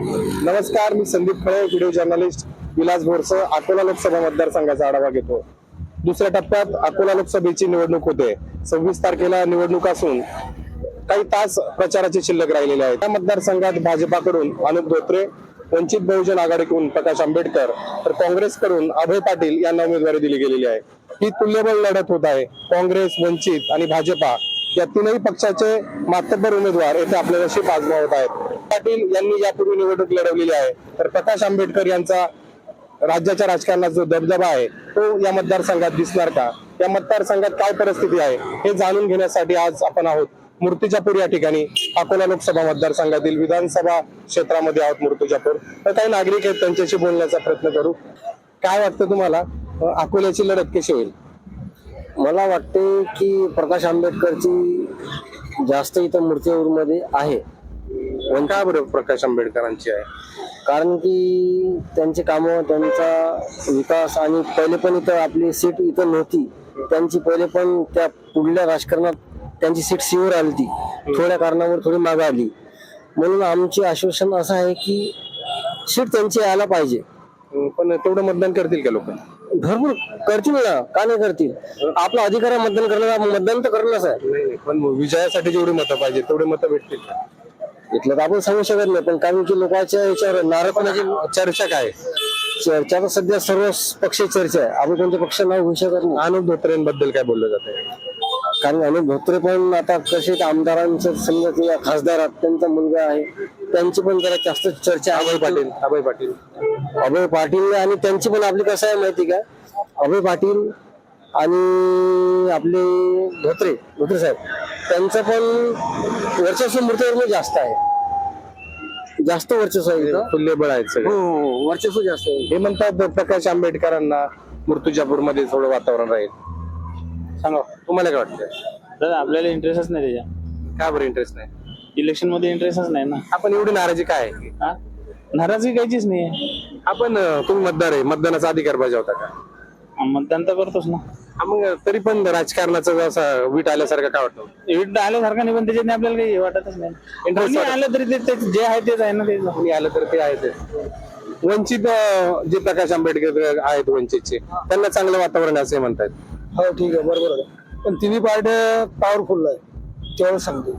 नमस्कार मी Sandeep Khale video journalist. Vilas Bhoras Akola Lok Sabha मतदारसंघाचा आढावा घेतो. दुसऱ्या टप्प्यात अकोला लोकसभेची निवडणूक होते. सव्वीस तारखेला निवडणूक असून काही तास प्रचाराचे शिल्लक राहिलेले आहेत त्या मतदारसंघात भाजपाकडून अनुप धोत्रे वंचित बहुजन आघाडीकडून प्रकाश आंबेडकर तर काँग्रेसकडून अभय पाटील यांना उमेदवारी दिली गेलेली आहे. ही तुल्यबळ लढत होत आहे. काँग्रेस वंचित आणि भाजपा या तीनही पक्षाचे मातब्बर उमेदवार येथे आपल्याशी पाजमावत आहेत. पाटील यांनी यापूर्वी निवडणूक लढवलेली आहे. तर प्रकाश आंबेडकर यांचा राज्याच्या राजकारणात जो दबदबा आहे तो या मतदारसंघात दिसणार का? या मतदारसंघात काय परिस्थिती आहे हे जाणून घेण्यासाठी आज आपण आहोत मूर्तिजापूर या ठिकाणी अकोला लोकसभा मतदारसंघातील विधानसभा क्षेत्रामध्ये आहोत मूर्तिजापूर. तर काही नागरिक आहेत त्यांच्याशी बोलण्याचा प्रयत्न करू. काय वाटतं तुम्हाला? अकोल्याची लढत कशी होईल? मला वाटते की प्रकाश आंबेडकरची जास्त इथं मूर्तीमध्ये आहे. पण का बरं प्रकाश आंबेडकरांची आहे? कारण की त्यांचे कामं त्यांचा विकास आणि पहिले पण इथं आपली सीट इथं नव्हती. त्यांची पहिले पण त्या पुढल्या राजकारणात त्यांची सीट सीवर आली ती थोड्या कारणावर थोडी मागे आली. म्हणून आमचे आश्वासन असं आहे की सीट त्यांची यायला पाहिजे. पण तेवढं मतदान करतील का लोक? भरपूर करतील ना. का नाही करतील? आपला अधिकार आहे मतदान करण्याचा मतदान तर करणंच आहे. नाही, पण विजयासाठी जेवढी मतं पाहिजे तेवढे मतं भेटतील का? इथलं तर आपण सांगू शकत नाही पण कारण की लोकांच्या याच्यावर नाराजपणाची चर्चा काय? चर्चा तर सध्या सर्व पक्ष चर्चा आहे. आपण कोणत्या पक्ष नाव घेऊ शकत नाही. अनुप धोत्रेंबद्दल काय बोललं जाते कारण अनेक धोत्रे पण आता कसे आमदारांचं समजा किंवा खासदार आहेत, त्यांचा मुलगा आहे त्यांची पण जरा जास्त चर्चा आहे. अभय पाटील अभय पाटील. अभय पाटील आणि त्यांची पण आपली कसं आहे माहिती का? अभय पाटील आणि आपले धोत्रे धोत्रे साहेब. त्यांचं पण वर्चस्व मूर्तीवर जास्त आहे. जास्त वर्चस्व आहे तुल्यबळ आहेत सगळे. हो हो वर्चस्व जास्त आहे. हे म्हणतात प्रकाश आंबेडकरांना मृत्यूजापूरमध्ये थोडं वातावरण राहील. सांगा तुम्हाला काय वाटतं? दादा आपल्याला इंटरेस्टच नाही त्याच्या का बरं इंटरेस्ट नाही? इलेक्शनमध्ये इंटरेस्टच नाही ना. आपण एवढी नाराजी काय आहे? हा? नाराजगी काहीचीच नाही आहे. आपण तुम्ही मतदार आहे. मतदानाचा अधिकार बजावता का? हा, मतदान तर करतोच ना. हा, मग तरी पण राजकारणाचं असं वीट आल्यासारखं काय वाटतं? एवढं आल्यासारखं नाही पण त्याच्यात आपल्याला काही वाटतच नाही. Interest कोणी वाटत- आलं तरी ते ते जे आहे तेच आहे ना ते कोणी आलं तर ते आहे ते. वंचित अं, जे प्रकाश आंबेडकर आहेत वंचितचे त्यांना चांगलं वातावरण आहे असे म्हणतात हो ठीक आहे बरोबर आहे. पण तिन्ही पार्ट्या पॉवरफुल आहे तेवढं सांगतो.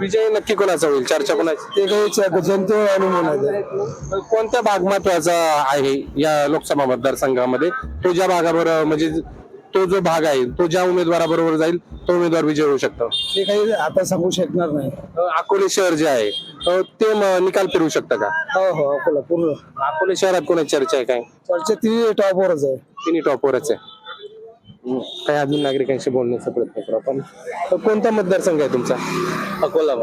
विजय नक्की कोणाचा होईल? चर्चा कोणाची? ते काही जनतेवर अवलंबून आहे कोणता भाग महत्त्वाचा आहे या लोकसभा मतदारसंघामध्ये? तो ज्या भागावर म्हणजे तो जो भाग आहे तो ज्या उमेदवाराबरोबर जाईल तो उमेदवार विजय होऊ शकतो. ते काही आता सांगू शकणार नाही. अकोले शहर जे आहे ते निकाल फिरवू शकतं का? हो हो अकोला पूर्ण. अकोले शहरात कोणाची चर्चा आहे काय? चर्चा तिन्ही टॉपवरच आहे. तिन्ही टॉपवरच आहे. काही अजून नागरिकांशी बोलण्याचा प्रयत्न करू आपण? तर कोणता मतदारसंघ आहे तुमचा? अकोला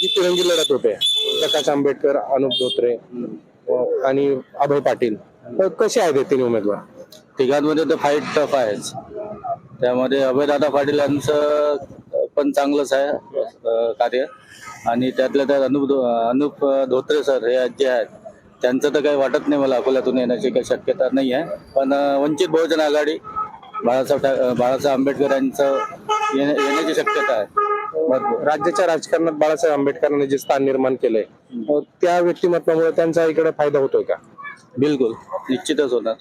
जी तिरंगी लढत होते. प्रकाश आंबेडकर अनुप धोत्रे आणि अभय पाटील. तर कसे आहेत हे तिन्ही उमेदवार? तिघांमध्ये तर फाईट टफ आहेच. त्यामध्ये अभयदादा पाटील यांचं पण चांगलंच आहे अं, कार्य. आणि त्यातल्या त्यात अनुप धो- अनुप धोत्रे सर हे जे आहेत त्यांचं तर काही वाटत नाही मला अकोल्यातून येण्याची काही शक्यता नाही आहे पण अं, वंचित बहुजन आघाडी बाळासाहेब बाळासाहेब आंबेडकर यांचं येण्या- येण्याची शक्यता आहे. राज्याच्या राजकारणात बाळासाहेब आंबेडकरांनी जे स्थान निर्माण केलंय त्या व्यक्तिमत्वामुळे त्यांचा इकडे फायदा होतोय का? बिलकुल. निश्चितच होणार.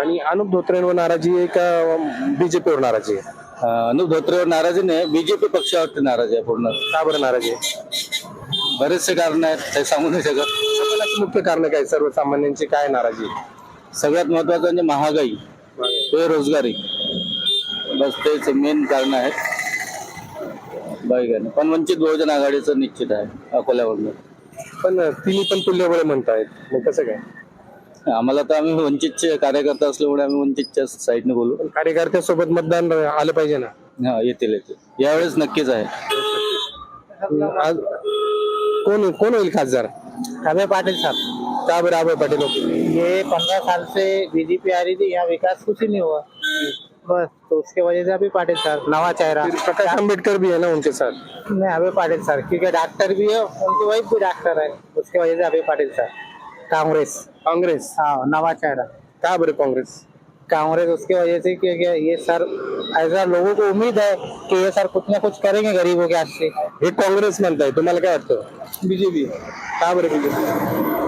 आणि अनुप धोत्रेंवर नाराजी आहे का बीजेपीवर नाराजी आहे? अनुप धोत्रेवर नाराजी नाही बीजेपी पक्षावरती नाराजी आहे पूर्ण. का बरं नाराजी आहे? बरेचसे कारण आहेत ते सांगू नाही शकत. मुख्य कारण काय? सर्वसामान्यांची काय नाराजी आहे? सगळ्यात महत्वाचं म्हणजे महागाई. बेरोजगारी. बस तेच मेन कारण आहेत नाही. पण वंचित बहुजन आघाडीचं निश्चित आहे अकोल्यावरनं. पण तिन्ही पण तुल्यबळ म्हणतायत. मग कसं काय? आम्हाला तर आम्ही वंचितचे कार्यकर्ता असल्यामुळे आम्ही वंचितच्या साईडने बोलू. पण कार्यकर्त्यासोबत मतदान आलं पाहिजे ना? हा येतील येतील. यावेळेस नक्कीच आहे. आज कोण कोण होईल खासदार? अभय पाटिल साहब. का बरं अभय पाटील होते ये पंद्रह साल से बीजेपी आ रही थी यहाँ विकास कुछ ही नहीं हुआ। बस तो उसके वजह से अभी पाटिल सर नवा चेहरा। फिर प्रकाश आंबेडकर भी है ना उनके साथ? नहीं अभी पाटिल सर क्योंकि डॉक्टर भी है उनकी वाइफ भी डॉक्टर है। उसके वजह से अभी पाटिल सर। कांग्रेस। कांग्रेस? हाँ नवा चेहरा। का बरं काँग्रेस? कांग्रेस उसके वजह से क्योंकि ये सर ऐसा लोगों को उम्मीद है कि ये सर कुछ ना कुछ करेंगे गरीबों के हाथ से हे काँग्रेस म्हणताय तुम्हाला काय वाटतं बीजेपी का बरं बीजेपी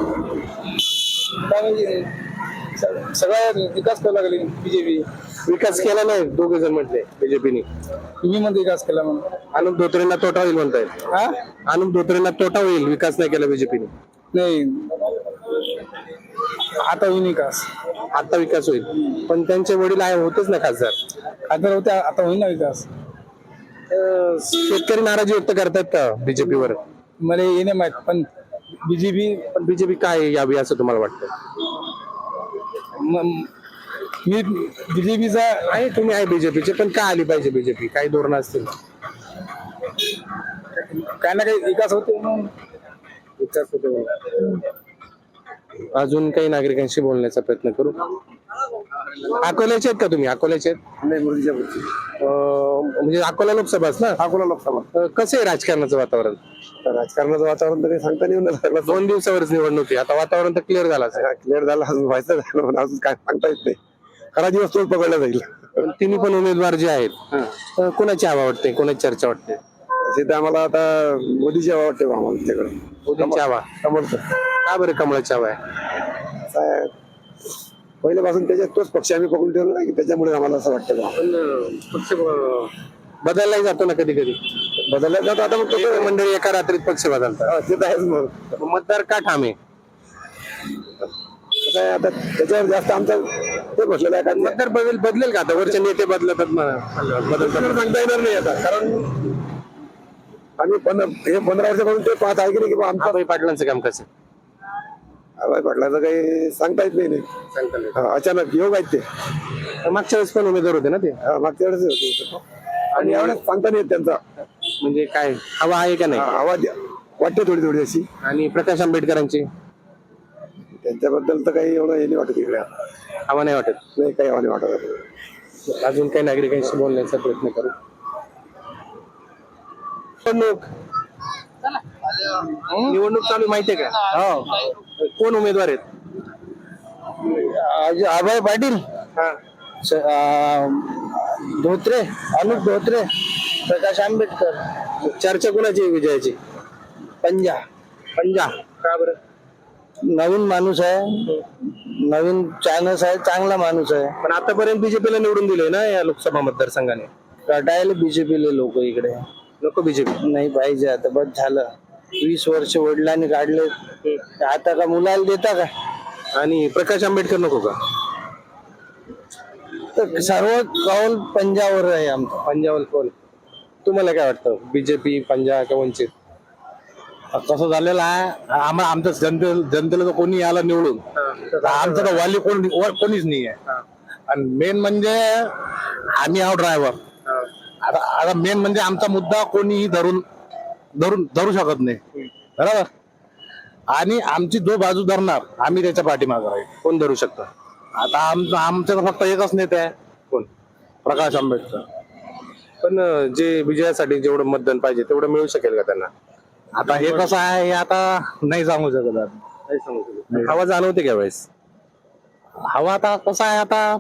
सगळा विकास करायला लागली बीजेपी विकास केला नाही दोघे जण म्हटले बीजेपीने तुम्ही म्हणते विकास केला म्हणून. अनुप धोत्रेंना तोटा होईल म्हणतायत हा? अनुप धोत्रेंना तोटा होईल विकास नाही केला बीजेपीने नाही. आता होईल विकास. आता विकास होईल. पण त्यांचे वडील आहे होतेच ना खासदार. खासदार होते आता होईल ना विकास. शेतकरी नाराजी व्यक्त करतायत का बीजेपीवर मला हे नाही माहीत पण बीजेपी पण बीजेपी काय यावी असं तुम्हाला वाटतं? मी बीजेपीचा आहे तुम्ही आहे बीजेपीचे पण का आली पाहिजे बीजेपी? काही धोरण असतील. काय ना काही विकास होते म्हणून. विकास होते. अजून काही नागरिकांशी बोलण्याचा प्रयत्न करू? अकोल्याचे आहेत का तुम्ही? अकोल्याचे आहेत? नाही अं, म्हणजे अकोला लोकसभाच ना? अकोला लोकसभा. अं, कसं आहे राजकारणाचं वातावरण? राजकारणाचं वातावरण तर काही सांगता नाही येणार. दोन दिवसावरच निवडणूक आहे. आता वातावरण तर क्लिअर झालं असेल. क्लिअर झाला अजून व्हायचं झालं पण अजून काय सांगता येत नाही. खरा दिवस तोच पकडला जाईल. पण तिन्ही पण उमेदवार जे आहेत अं, कोणाची हवा वाटते? कोणाची चर्चा वाटते? तर आम्हाला आता मोदीची हवा वाटते बा आम्हाला मोदींची हवा. कमलचं का बरं कमळाची हवा आहे? आहे. पहिल्यापासून त्याच्यात तोच पक्ष आम्ही पकडून ठेवला ना की त्याच्यामुळे आम्हाला असं वाटतं बा पण अं, पक्ष अं, बदललाही जातो ना कधी कधी. बदलला जातो आता मग कसं मंडळी एका रात्रीत पक्ष बदलतात. हा, ते तर आहेच मग. मग मतदार का ठामे? कसं आहे आता त्याच्यावर जास्त आमचा ते बसलेला आहे कारण मतदार बदल बदलेल का आता? वरचे नेते बदलतात म्हणा. बदलतात. सांगता येणार नाही आता कारण आम्ही पंधरा हे पंधरा वर्षापासून ते पाहत आहे की नाही की बा आमचा आबाई पाटलांचं काम कसं? आबाई पाटलाचं काही सांगता येत नाही. नाही. हा, अचानक योग आहेत ते. मागच्या वेळेस पण उमेदवार होते ना ते? हा, मागच्या वेळेस होते. आणि एवढं सांगता नाही येत त्यांचा. म्हणजे काय हवा आहे का नाही? हा, आवाज वाटते थोडी थोडी अशी. आणि प्रकाश आंबेडकरांची? त्यांच्याबद्दल तर काही एवढं हे नाही वाटत इकडे. हवा नाही वाटत. नाही काही हवा नाही वाटत. अजून काही नागरिकांशी बोलण्याचा प्रयत्न करू. निवडणूक निवडणूक चालू माहितीये का? कोण उमेदवार आहेत? अभय पाटील हा. धोत्रे अनुप धोत्रे प्रकाश आंबेडकर. चर्चा कोणाची आहे विजयाची? पंजा. पंजा. का बरं? नवीन माणूस आहे. नवीन चॅनल्स आहे चांगला माणूस आहे. पण आतापर्यंत बीजेपीला निवडून दिले ना या लोकसभा मतदारसंघाने? रटायला बीजेपीले लोक इकडे. नको बीजेपी नाही पाहिजे आता बस झालं. वीस वर्ष वडिलांनी काढले. आता का मुलाला देता का? आणि प्रकाश आंबेडकर नको का? तर सर्व कौल पंजावर आहे आमचा. पंजाबल कोण तुम्हाला काय वाटतं? बीजेपी पंजाब का वंचित? कसं झालेलं आहे. आम्हाला आमचं जनते जनतेला तर कोणी याला निवडून. तर आमचं तर वाली कोण कोणीच नाही आहे. आणि मेन म्हणजे आम्ही आहो ड्रायव्हर आता आता मेन म्हणजे आमचा मुद्दा कोणीही धरून धरून धरू शकत नाही. बरोबर? आणि आमची जो बाजू धरणार आम्ही त्याच्या पाठीमागे राहील. कोण धरू शकतं? आता आमचं आमचं तर फक्त एकच नेते आहे. कोण? प्रकाश आंबेडकर. पण अं, जे विजयासाठी जेवढं मतदान पाहिजे तेवढं मिळू शकेल का त्यांना? आता हे कसं आहे हे आता नाही सांगू शकत. नाही सांगू शकत. हवा जाणवते का वेळेस हवा आता कसं आहे आता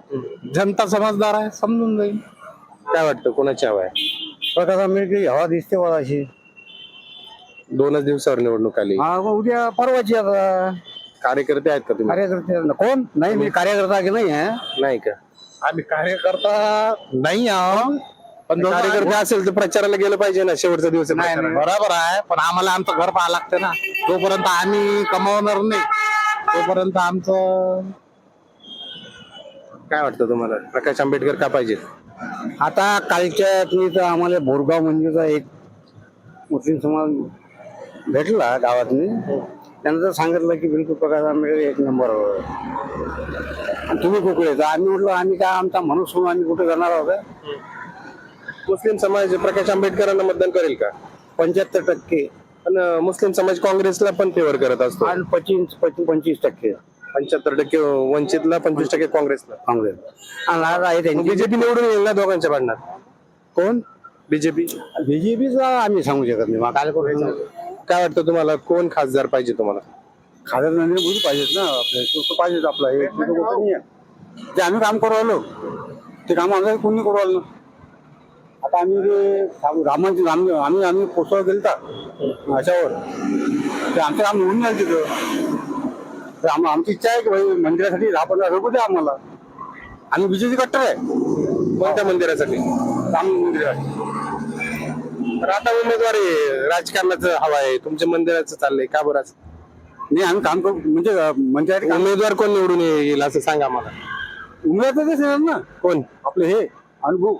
जनता समजदार आहे समजून जाईल. काय वाटतं? कोणाची हवा आहे? प्रकाश आंबेडकर हवा दिसते मला अशी. दोनच दिवसावर निवडणूक आली. उद्या परवाची आता. कार्यकर्ते आहेत का तुम्ही? कार्यकर्ते कोण? नाही मी कार्यकर्ता की नाही आहे नाही का? आम्ही कार्यकर्ता नाही आहो पण कार्यकर्ते असेल तर प्रचाराला गेलं पाहिजे ना शेवटचा दिवस आहे नाही, प्रचाराला. बरोबर आहे पण आम्हाला आमचं घर पाहावं लागतं ना. तोपर्यंत आम्ही कमावणार नाही तोपर्यंत आमचं काय वाटतं तुम्हाला? प्रकाश आंबेडकर का पाहिजे? आता कालच्या तर आम्हाला बोरगाव मंदिरचा एक मुस्लिम समाज भेटला गावातनी. त्यानं तर सांगितलं की बिलकुल प्रकाश आंबेडकर एक नंबर आणि तुम्ही कुठे तर आम्ही म्हटलं आम्ही काय आमचा माणूस म्हणून आम्ही कुठे करणार आहोत मुस्लिम समाज प्रकाश आंबेडकरांना मतदान करेल का? पंच्याहत्तर टक्के. पण अं, मुस्लिम समाज काँग्रेसला पण फेवर करत असतो. आणि पंचवीस पंचवीस पंचवीस टक्के. पंच्याहत्तर टक्के वंचितला पंचवीस टक्के काँग्रेसला. काँग्रेस. आणि आज आहे त्यांची. बीजेपी निवडून येईल ना दोघांच्या भांडणात? कोण? बीजेपी. बीजेपीचा आम्ही सांगू शकत नाही. मग काय करू काय वाटतं तुम्हाला? कोण खासदार पाहिजे तुम्हाला? खासदार नरेंद्र मोदी पाहिजेत ना आपल्या तो तो पाहिजेच आपला. हे आहे. जे आम्ही काम करू आलो. ते काम आमच्या कोणी करू आलं ना आता आम्ही ते रामांची राम आम्ही आम्ही पोचवा गेलता. अशावर ते आमचं काम होऊन जाईल तिथं. तर आम आमची इच्छा आहे की भाई मंदिरासाठी दहा पंधरा रुपये द्या आम्हाला. आम्ही बीजेपी कट्टर आहे. कोणत्या मंदिरासाठी? राम मंदिरासाठी तर आता उमेदवारी राजकारणाचं हवा आहे तुमच्या मंदिराचं चाललंय का बरं असं? नाही आम्ही काम करू म्हणजे काम उमेदवार कोण निवडून येईल असं सांगा मला उमेदवार तेच येणार ना. कोण? आपले हे अनुभव.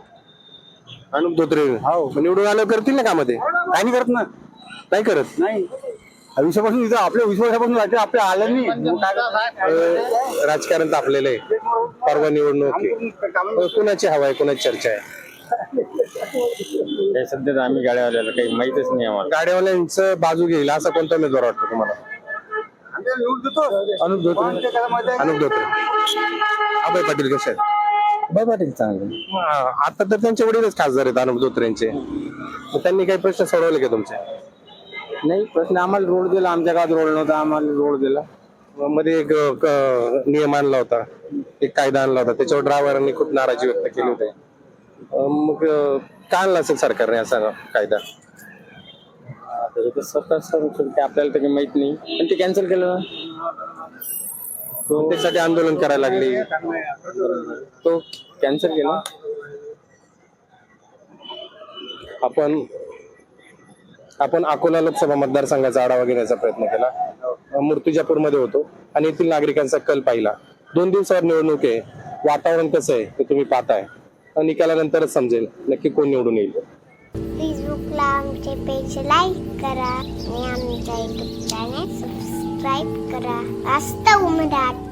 अनुप धोत्रे. हो. मग निवडून आलं करतील ना कामध्ये काही नाही करत ना. नाही करत? नाही. विश्वापासून इथं आपल्या विश्वासापासून राहते आपल्या आलं नाही. मग काय करणार? अं, राजकारण तापलेलं आहे. परवा निवडणूक आहे. अं, कुणाची हवा आहे कुणाची चर्चा आहे? काही सध्या तर आम्ही गाड्यावाल्याला काही माहितच नाही आम्हाला. गाड्यावाल्यांचं बाजू घेईल असा कोणता उमेदवार वाटतो तुम्हाला. अनुप धोत्रे? अनुप धोत्रे. अभय पाटील कसे आहेत? बाय पाटील चांगलं. आता तर त्यांचे वडीलच खासदार आहेत अनुप धोत्रेंचे मग त्यांनी काही प्रश्न सोडवले का तुमचे? नाही प्रश्न आम्हाला रोड दिला आमच्या गावात रोड नव्हता आम्हाला रोड दिला. मग मध्ये एक अं, क- नियम आणला होता एक कायदा आणला होता त्याच्यावर ड्रायव्हरांनी खूप नाराजी व्यक्त केली होती. अं, मग अं, का आणला असेल सरकारने असा कायदा? आता हे तर सरकार आपल्याला तर काही माहीत नाही. पण ते कॅन्सल केलं ना? त्यासाठी आंदोलन करायला लागली. तो कॅन्सल केला? आपण आपण अकोला लोकसभा मतदारसंघाचा आढावा घेण्याचा प्रयत्न केला. मूर्तिजापूरमध्ये होतो. आणि येथील नागरिकांचा कल पाहिला. दोन दिवसावर निवडणूक आहे. वातावरण कसं आहे ते तुम्ही पाहताय. निकालानंतरच समजेल नक्की कोण निवडून येईल. फेसबुकला आमचे पेज लाईक करा आणि आमच्या युट्यूब चॅनल सबस्क्राईब करा. असतं मराठी